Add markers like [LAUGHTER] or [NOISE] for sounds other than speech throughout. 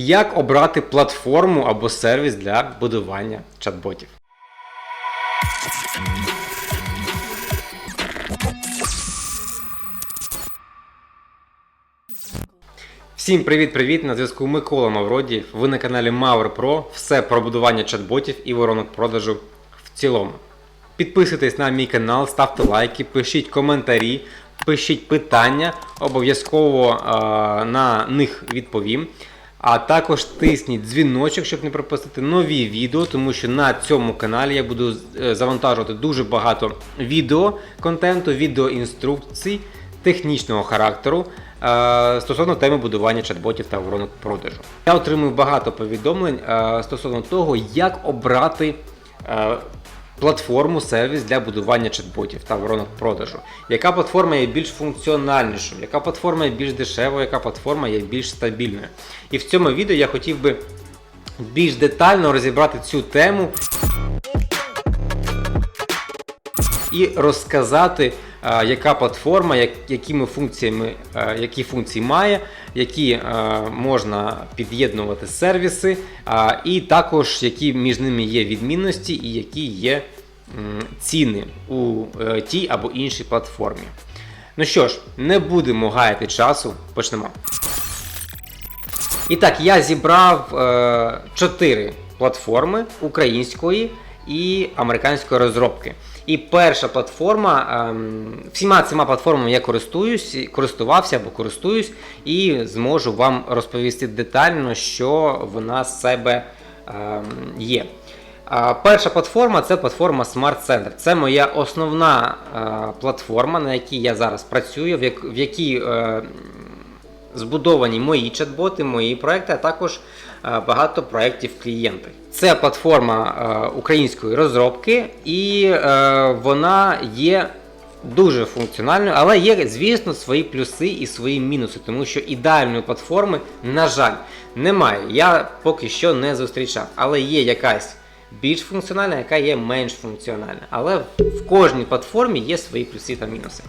Як обрати платформу або сервіс для будування чат-ботів? Всім привіт-привіт! На зв'язку Микола Мавродієв. Ви на каналі Mauer Pro. Все про будування чат-ботів і воронок продажу в цілому. Підписуйтесь на мій канал, ставте лайки, пишіть коментарі, пишіть питання, обов'язково е, на них відповім. А також тисніть дзвіночок, щоб не пропустити нові відео, тому що на цьому каналі я буду е, завантажувати дуже багато відео контенту, відеоінструкцій технічного характеру е, стосовно теми будування чат-ботів та воронок продажу. Я отримую багато повідомлень е, стосовно того, як обрати. Платформу, сервіс для будування чат-ботів та воронок продажу. Яка платформа є більш функціональнішою, яка платформа є більш дешевою, яка платформа є більш стабільною. І в цьому відео я хотів би більш детально розібрати цю тему і розказати, яка платформа, якими функціями, які функції має, які можна під'єднувати сервіси, і також які між ними є відмінності і які є ціни у е, тій або іншій платформі. Ну що ж, не будемо гаяти часу, почнемо. І так, я зібрав е, чотири платформи української і американської розробки. І перша платформа, ем, всіма цими платформами я користуюсь, користувався або користуюсь, і зможу вам розповісти детально, що вона з себе ем, є. Перша платформа це платформа Smart Center. Це моя основна е, платформа, на якій я зараз працюю, в якій е, збудовані мої чат-боти, мої проекти, а також е, багато проєктів клієнтів. Це платформа е, української розробки, і е, вона є дуже функціональною, але є, звісно, свої плюси і свої мінуси, тому що ідеальної платформи, на жаль, немає. Я поки що не зустрічав, але є якась. Більш функціональна, яка є менш функціональна. Але в кожній платформі є свої плюси та мінуси.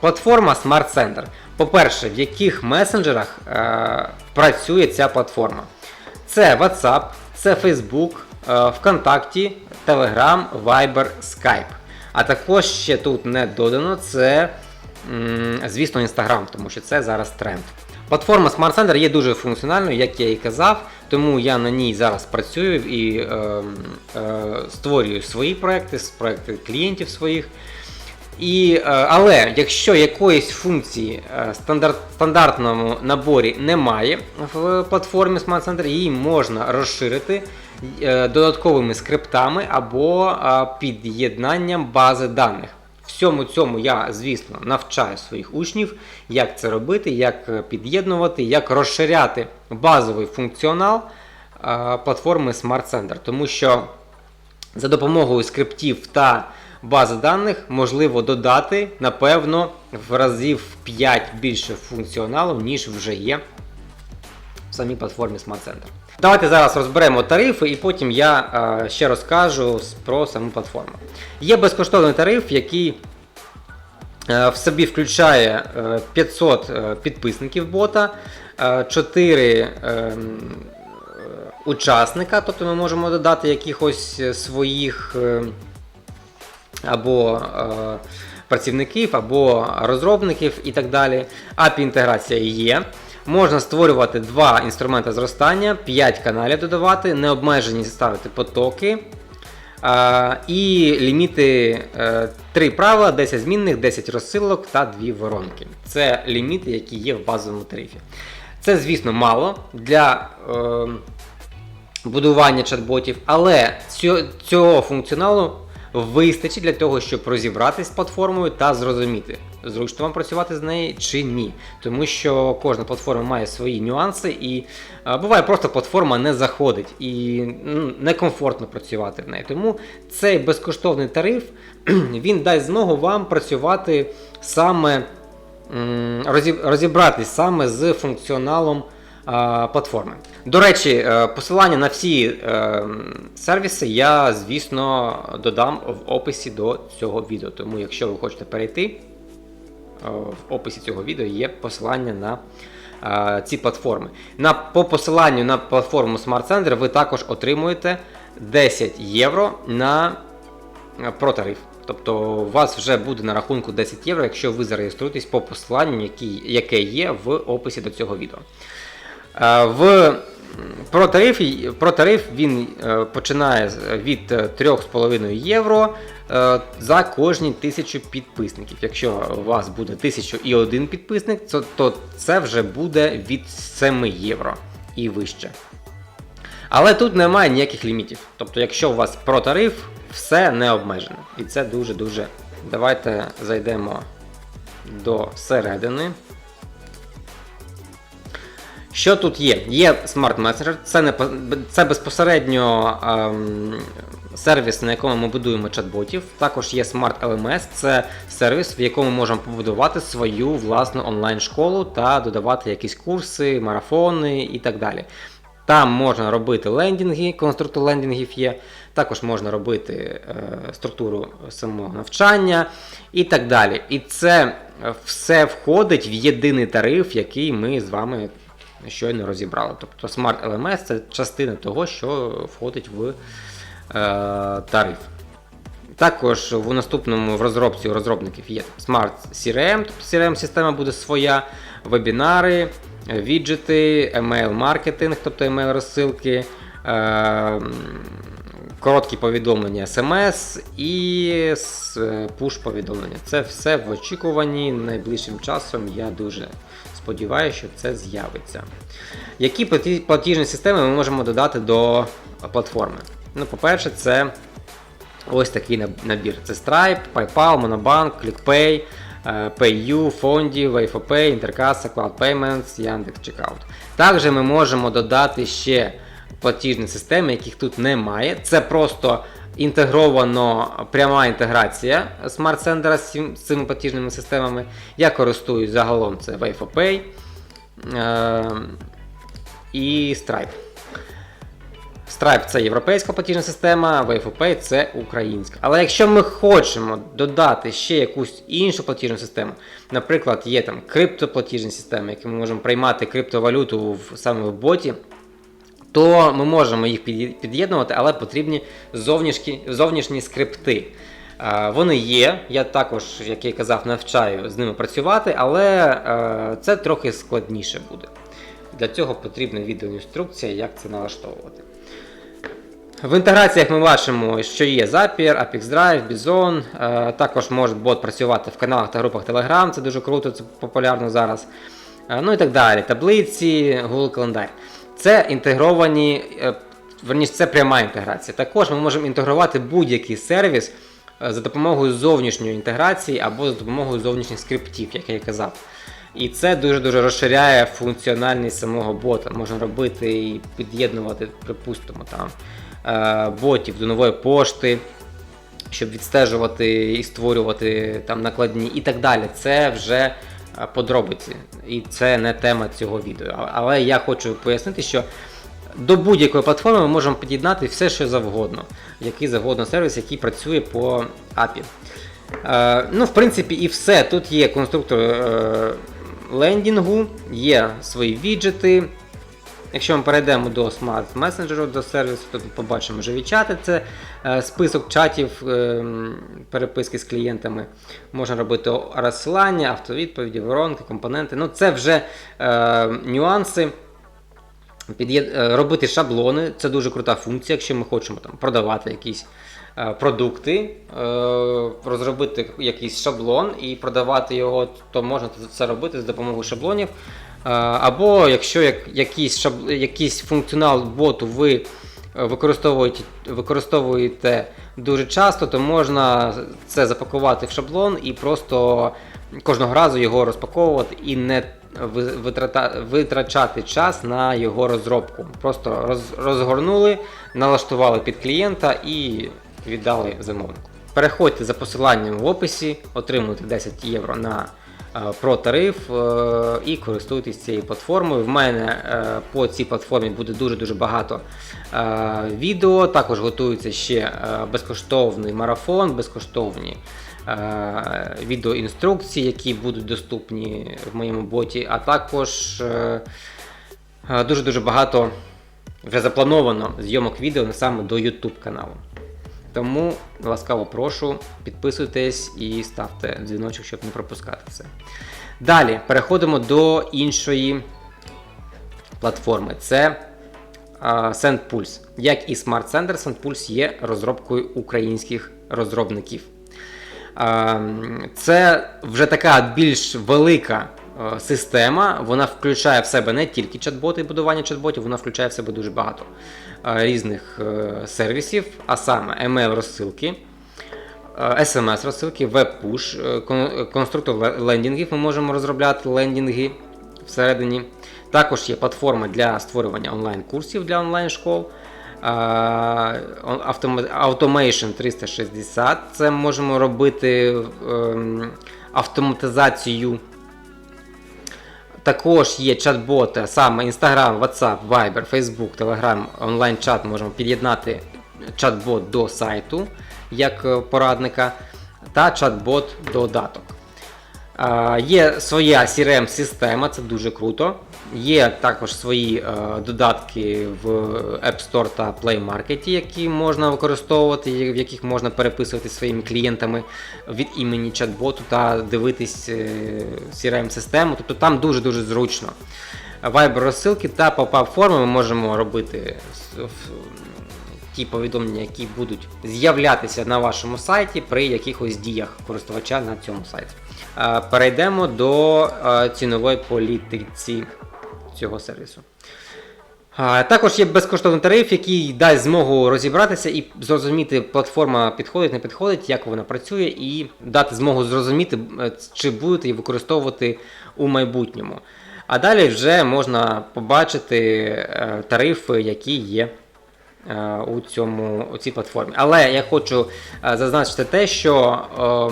Платформа Smart Center. По-перше, в яких месенджерах е, працює ця платформа? Це WhatsApp, це Facebook, е, ВКонтакті, Telegram, Viber, Skype. А також ще тут не додано це, м, звісно, Instagram, тому що це зараз тренд. Платформа Smart Center є дуже функціональною, як я і казав, тому я на ній зараз працюю і е, е, створюю свої проекти, проекти клієнтів своїх. І, е, але якщо якоїсь функції е, стандарт, стандартному наборі немає в платформі Smart Center, її можна розширити е, додатковими скриптами або під'єднанням бази даних. Всьому цьому я, звісно, навчаю своїх учнів, як це робити, як під'єднувати, як розширяти базовий функціонал платформи Smart Center. Тому що за допомогою скриптів та бази даних можливо додати, напевно, в разів 5 більше функціоналу, ніж вже є в самій платформі Smart Center. Давайте зараз розберемо тарифи і потім я е, ще розкажу про саму платформу. Є безкоштовний тариф, який е, в собі включає е, 500 е, підписників бота, е, 4 ем, е, учасника, тобто ми можемо додати якихось е, своїх е, або е, працівників, або розробників і так далі. API інтеграція є. Можна створювати два інструменти зростання, 5 каналів додавати, необмежені ставити потоки. Е, і ліміти е, 3 правила, 10 змінних, 10 розсилок та 2 воронки. Це ліміти, які є в базовому тарифі. Це, звісно, мало для е, будування чат-ботів, але цього функціоналу вистачить для того, щоб розібратись з платформою та зрозуміти, зручно вам працювати з нею чи ні. Тому що кожна платформа має свої нюанси, і буває просто платформа не заходить і некомфортно працювати в неї. Тому цей безкоштовний тариф [CLEARS THROAT] він дасть змогу вам працювати саме розібратись саме з функціоналом платформи. До речі, е, посилання на всі е, сервіси я, звісно, додам в описі до цього відео. Тому, якщо ви хочете перейти, е, в описі цього відео є посилання на ці платформи. На, по посиланню на платформу Smart Center ви також отримуєте 10 євро на протариф. Тобто у вас вже буде на рахунку 10 євро, якщо ви зареєструєтесь по посиланню, яке є в описі до цього відео. Е, В про тариф, про тариф він е, починає від е, 3,5 євро е, за кожні тисячу підписників. Якщо у вас буде 1001 підписник, то це вже буде від 7 євро і вище. Але тут немає ніяких лімітів. Тобто, якщо у вас про тариф, все не обмежено. І це дуже-дуже. Давайте зайдемо до середини. Що тут є? Є Smart Messenger, це, не, це безпосередньо ем, сервіс, на якому ми будуємо чат-ботів. Також є Smart LMS, це сервіс, в якому ми можемо побудувати свою власну онлайн-школу та додавати якісь курси, марафони і так далі. Там можна робити лендінги, конструктор лендінгів є. Також можна робити е, структуру самого навчання і так далі. І це е, все входить в єдиний тариф, який ми з вами щойно розібрали. Тобто Smart LMS це частина того, що входить в е, тариф. Також в наступному в розробці у розробників є Smart CRM, тобто CRM-система буде своя, вебінари, е, віджити, email-маркетинг, тобто email-розсилки, е, короткі повідомлення SMS і пуш-повідомлення. Це все в очікуванні найближчим часом. Я дуже сподіваюся, що це з'явиться. Які платіжні системи ми можемо додати до платформи? Ну, по-перше, це Ось такий набір. Це Stripe, PayPal, Monobank, ClickPay, е, PayU, Fondi, WayForPay, Intercassa, Cloud Payments, Yandex Checkout. Також ми можемо додати ще платіжні системи, яких тут немає. Це просто інтегровано пряма інтеграція Center з цими платіжними системами. Я користуюсь загалом це WayForPay е, і Stripe. Stripe це європейська платіжна система, WayForPay це українська. Але якщо ми хочемо додати ще якусь іншу платіжну систему, наприклад, є там криптоплатіжні системи, які ми можемо приймати криптовалюту в, саме в боті, то ми можемо їх під'єднувати, але потрібні зовнішні, зовнішні скрипти. Вони є, я також, як я казав, навчаю з ними працювати, але е, це трохи складніше буде. Для цього потрібна відеоінструкція, як це налаштовувати. В інтеграціях ми бачимо, що є Zapier, Apex Drive, Bison. Е, Також може бот працювати в каналах та групах Telegram, це дуже круто, це популярно зараз. Е, Ну і так далі. Таблиці, Google календар. Це інтегровані, е, верніше, це пряма інтеграція. Також ми можемо інтегрувати будь-який сервіс е, за допомогою зовнішньої інтеграції або за допомогою зовнішніх скриптів, як я і казав. І це дуже-дуже розширяє функціональність самого бота. Можна робити і під'єднувати, припустимо, там е, ботів до нової пошти, щоб відстежувати і створювати там накладні і так далі. Це вже подробиці. І це не тема цього відео. Але я хочу пояснити, що до будь-якої платформи ми можемо під'єднати все, що завгодно, який завгодно сервіс, який працює по API. Е, ну, в принципі, і все. Тут є конструктор е, лендінгу, є свої віджити. Якщо ми перейдемо до Smart Messenger, до сервісу, то побачимо живі чати. Це е, список чатів е, переписки з клієнтами. Можна робити розсилання, автовідповіді, воронки, компоненти. Ну, це вже е, нюанси. Під'єд- е, робити шаблони це дуже крута функція, якщо ми хочемо там продавати якісь е, продукти, е, розробити якийсь шаблон і продавати його, то можна це робити з допомогою шаблонів. Або якщо як, якийсь, шаб, якийсь функціонал боту ви використовуєте, використовуєте дуже часто, то можна це запакувати в шаблон і просто кожного разу його розпаковувати і не витрачати час на його розробку. Просто роз, розгорнули, налаштували під клієнта і віддали замовнику. Переходьте за посиланням в описі, отримуйте 10 євро на е, про тариф е, і користуйтесь цією платформою. В мене е, по цій платформі буде дуже-дуже багато відео. Також готується ще безкоштовний марафон, безкоштовні відеоінструкції, які будуть доступні в моєму боті, а також е, е, дуже-дуже багато вже заплановано зйомок відео саме до YouTube каналу. Тому ласкаво прошу, підписуйтесь і ставте дзвіночок, щоб не пропускати це. Далі переходимо до іншої платформи. Це SendPulse. Як і Smart Center, SendPulse є розробкою українських розробників. Це вже така більш велика е, система. Вона включає в себе не тільки чат-боти будування чат-ботів, вона включає в себе дуже багато е, різних е, сервісів, а саме email розсилки. SMS розсилки, веб-пуш, конструктор лендінгів. Ми можемо розробляти лендінги всередині. Також є платформа для створювання онлайн-курсів для онлайн-школ. Automation 360. Це можемо робити ем, автоматизацію. Також є чат-боти, саме Instagram, WhatsApp, Viber, Facebook, Telegram, онлайн-чат можемо під'єднати чат-бот до сайту як е, порадника та чат-бот додаток. Є своя CRM-система, це дуже круто. Є також свої е, додатки в App Store та Play Market, які можна використовувати, в яких можна переписувати своїми клієнтами від імені чат-боту та дивитись е, CRM-систему. Тобто там дуже-дуже зручно. Viber розсилки та pop-up форми ми можемо робити ті повідомлення, які будуть з'являтися на вашому сайті при якихось діях користувача на цьому сайті. Е, Перейдемо до е, цінової політиці цього сервісу. Також є безкоштовний тариф, який дасть змогу розібратися і зрозуміти, платформа підходить, не підходить, як вона працює, і дати змогу зрозуміти, е, чи будете її використовувати у майбутньому. А далі вже можна побачити е, тарифи, які є у, цьому, у цій платформі. Але я хочу е, зазначити те, що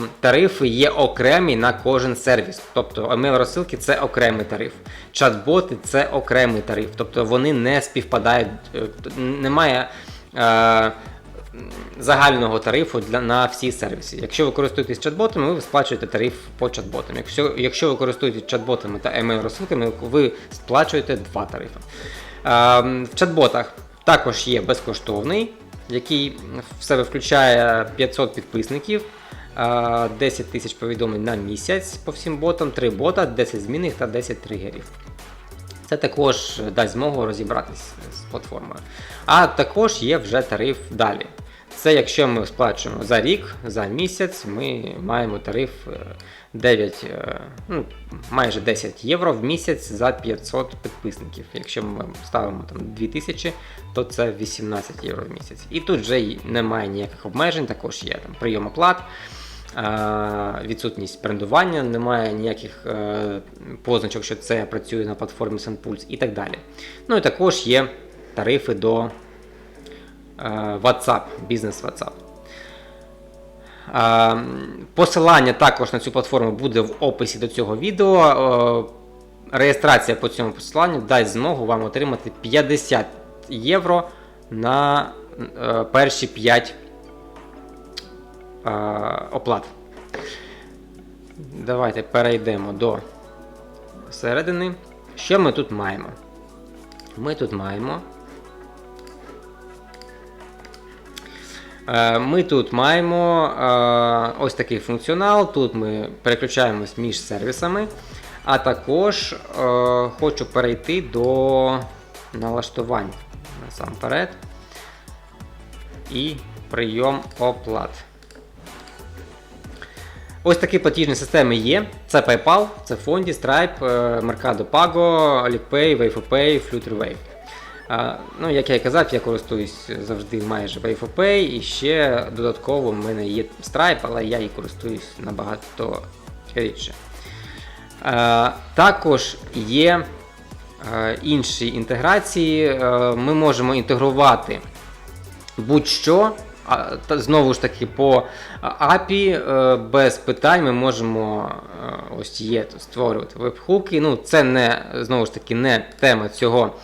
е, тарифи є окремі на кожен сервіс. Тобто email розсилки це окремий тариф. Чат-боти це окремий тариф. Тобто вони не співпадають, е, немає. Е, Загального тарифу для на всі сервіси. Якщо ви користуєтесь чат-ботами, ви сплачуєте тариф по чат-ботам. Якщо, якщо ви користуєтесь чат-ботами та email розсилками, ви сплачуєте два тарифи. Е, в чат-ботах також є безкоштовний, який в себе включає 500 підписників, е, 10 тисяч повідомлень на місяць по всім ботам, 3 бота, 10 змінних та 10 тригерів. Це також дасть змогу розібратись з платформою. А також є вже тариф далі. Це якщо ми сплачуємо за рік, за місяць, ми маємо тариф е, 9, е, ну, майже 10 євро в місяць за 500 підписників. Якщо ми ставимо там 2000, то це 18 євро в місяць. І тут вже немає ніяких обмежень, також є там прийом оплат. е, Відсутність брендування, немає ніяких е, позначок, що це працює на платформі SendPulse і так далі. Ну і також є тарифи до е, WhatsApp, бізнес WhatsApp. Е, Посилання також на цю платформу буде в описі до цього відео. Е, Реєстрація по цьому посиланню дасть змогу вам отримати 50 євро на е, перші 5 е, оплат. Давайте перейдемо до середини. Що ми тут маємо? Ми тут маємо. Ми тут маємо е, ось такий функціонал. Тут ми переключаємось між сервісами. А також е, хочу перейти до налаштувань насамперед. І прийом оплат. Ось такі платіжні системи є. Це PayPal, це Fondi, Stripe, е, Mercado Pago, Alipay, WavePay, FluterWave. Ну, як я і казав, я користуюсь завжди майже WavePay і ще додатково в мене є Stripe, але я її користуюсь набагато рідше. Також є е, інші інтеграції. Е, Ми можемо інтегрувати будь-що. Знову ж таки, по API е, без питань ми можемо ось є створювати веб-хуки. Ну, це не знову ж таки не тема цього,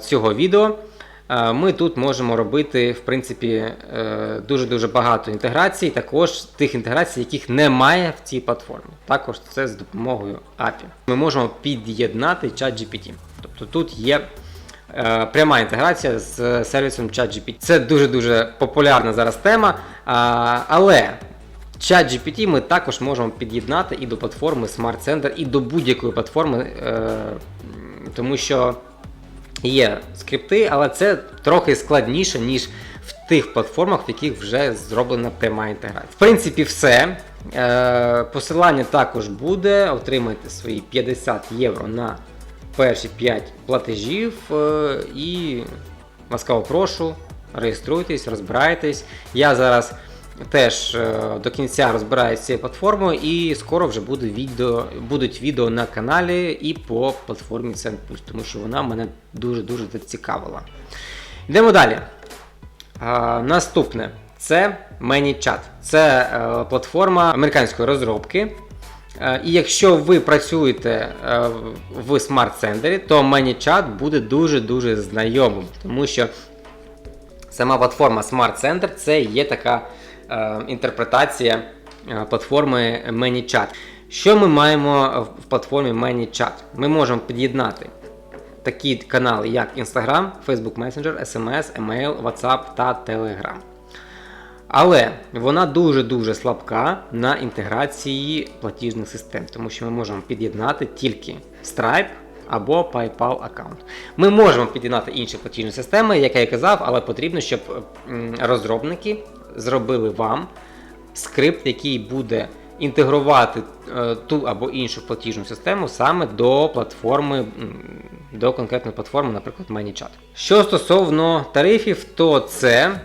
цього відео. е, ми тут можемо робити в принципі е, дуже-дуже багато інтеграцій, також тих інтеграцій, яких немає в цій платформі. Також це з допомогою API. Ми можемо під'єднати ChatGPT. Тобто тут є е, пряма інтеграція з сервісом ChatGPT. Це дуже-дуже популярна зараз тема, але ChatGPT ми також можемо під'єднати і до платформи Smart Center, і до будь-якої платформи, е, тому що є скрипти, але це трохи складніше, ніж в тих платформах, в яких вже зроблена пряма інтеграція. В принципі, все. Е, Посилання також буде. Отримайте свої 50 євро на перші 5 платежів. е, І ласкаво прошу, реєструйтесь, розбирайтесь. Я зараз теж е, до кінця розбираюся з цією платформою, і скоро вже буде відео, будуть відео на каналі і по платформі SendPush, тому що вона мене дуже-дуже зацікавила. Йдемо далі. Наступне це ManyChat. Це е, платформа американської розробки. Е, І якщо ви працюєте в Smart Center, то ManyChat буде дуже-дуже знайомим, тому що сама платформа Smart Center це є така інтерпретація е, платформи ManyChat. Що ми маємо в платформі ManyChat? Ми можемо під'єднати такі канали, як Instagram, Facebook Messenger, SMS, Email, WhatsApp та Telegram. Але вона дуже-дуже слабка на інтеграції платіжних систем, тому що ми можемо під'єднати тільки Stripe або PayPal аккаунт. Ми можемо під'єднати інші платіжні системи, як я і казав, але потрібно, щоб розробники зробили вам скрипт, який буде інтегрувати е, ту або іншу платіжну систему саме до платформи, до конкретної платформи, наприклад, ManyChat. Що стосовно тарифів, то це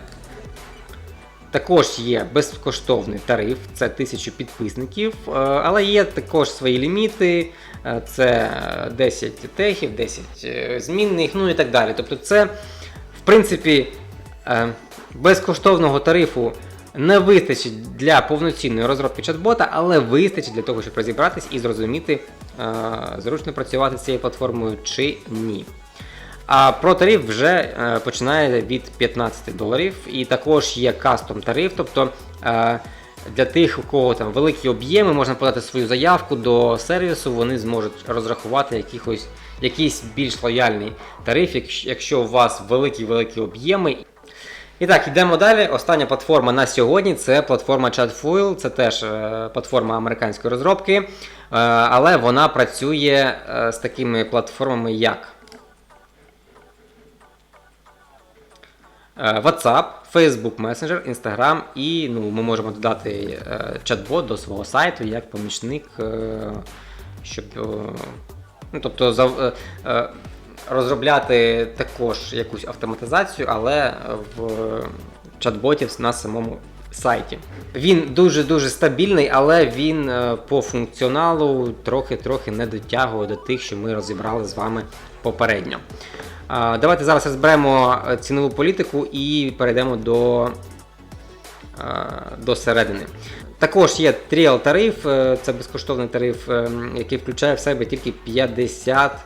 також є безкоштовний тариф, це 1000 підписників, е, але є також свої ліміти, е, це 10 техів, 10 е, змінних, ну і так далі. Тобто, це, в принципі, безкоштовного тарифу не вистачить для повноцінної розробки чат-бота, але вистачить для того, щоб розібратись і зрозуміти, е, зручно працювати з цією платформою чи ні. А про тариф вже е, починає від 15 доларів, і також є кастом тариф, тобто е, для тих, у кого там великі об'єми, можна подати свою заявку до сервісу, вони зможуть розрахувати якихось, якийсь більш лояльний тариф, якщо у вас великі-великі об'єми. І так, йдемо далі. Остання платформа на сьогодні це платформа ChatFuel, це теж е, платформа американської розробки, е, але вона працює е, з такими платформами як WhatsApp, Facebook Messenger, Instagram і ну, ми можемо додати чат-бот до свого сайту як помічник, щоб ну, тобто, розробляти також якусь автоматизацію, але в чат-ботів на самому сайті. Він дуже-дуже стабільний, але він е, по функціоналу трохи-трохи не дотягує до тих, що ми розібрали з вами попередньо. Давайте зараз розберемо е, цінову політику і перейдемо до, е, до середини. Також є тріал тариф, е, це безкоштовний тариф, е, який включає в себе тільки 50 е,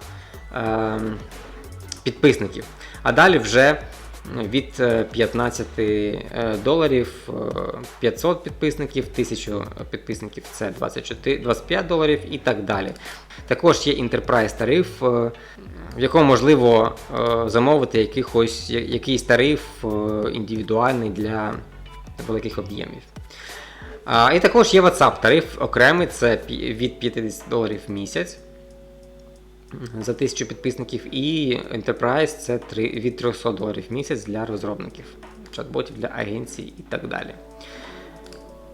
підписників. А далі вже від е, 15 е, доларів е, 500 підписників, 1000 підписників це 24, 25 доларів і так далі. Також є Enterprise тариф, е, в якому можливо е, замовити якихось, якийсь тариф е, індивідуальний для великих об'ємів. І також є WhatsApp тариф окремий, це від 50 доларів в місяць за 1000 підписників, і Enterprise це три- від 300 доларів в місяць для розробників, чат-ботів для агенцій і так далі.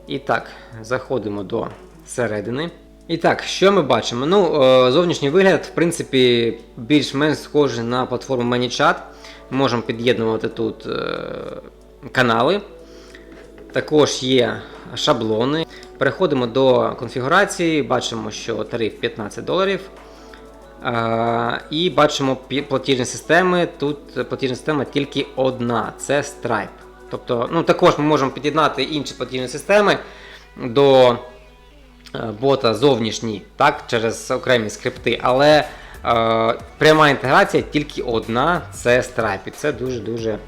І так, заходимо до середини. І так, що ми бачимо? Ну, е, зовнішній вигляд, в принципі, більш-менш схожий на платформу ManyChat. Можемо під'єднувати тут е, канали. Також є шаблони. Переходимо до конфігурації, бачимо, що тариф 15 доларів. І бачимо платіжні системи. Тут платіжна система тільки одна це Stripe. Тобто, ну, також ми можемо під'єднати інші платіжні системи до е, бота зовнішній, так, через окремі скрипти, але е, пряма інтеграція тільки одна це Stripe. І це дуже-дуже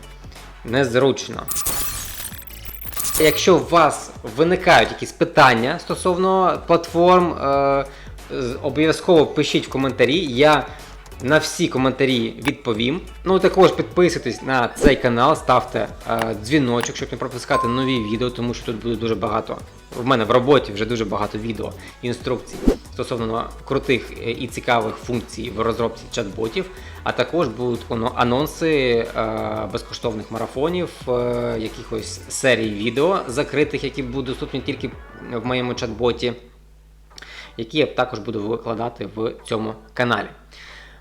незручно. Якщо у вас виникають якісь питання стосовно платформ, е, обов'язково пишіть в коментарі. Я на всі коментарі відповім. Ну також підписуйтесь на цей канал, ставте е, дзвіночок, щоб не пропускати нові відео, тому що тут буде дуже багато. В мене в роботі вже дуже багато відео, інструкцій стосовно крутих е, і цікавих функцій в розробці чат-ботів. А також будуть анонси е, безкоштовних марафонів, е, якихось серій відео закритих, які будуть доступні тільки в моєму чат-боті, які я також буду викладати в цьому каналі.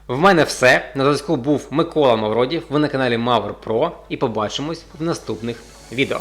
В мене все. На зв'язку був Микола Мавродів. Ви на каналі Мавр Про і побачимось в наступних відео.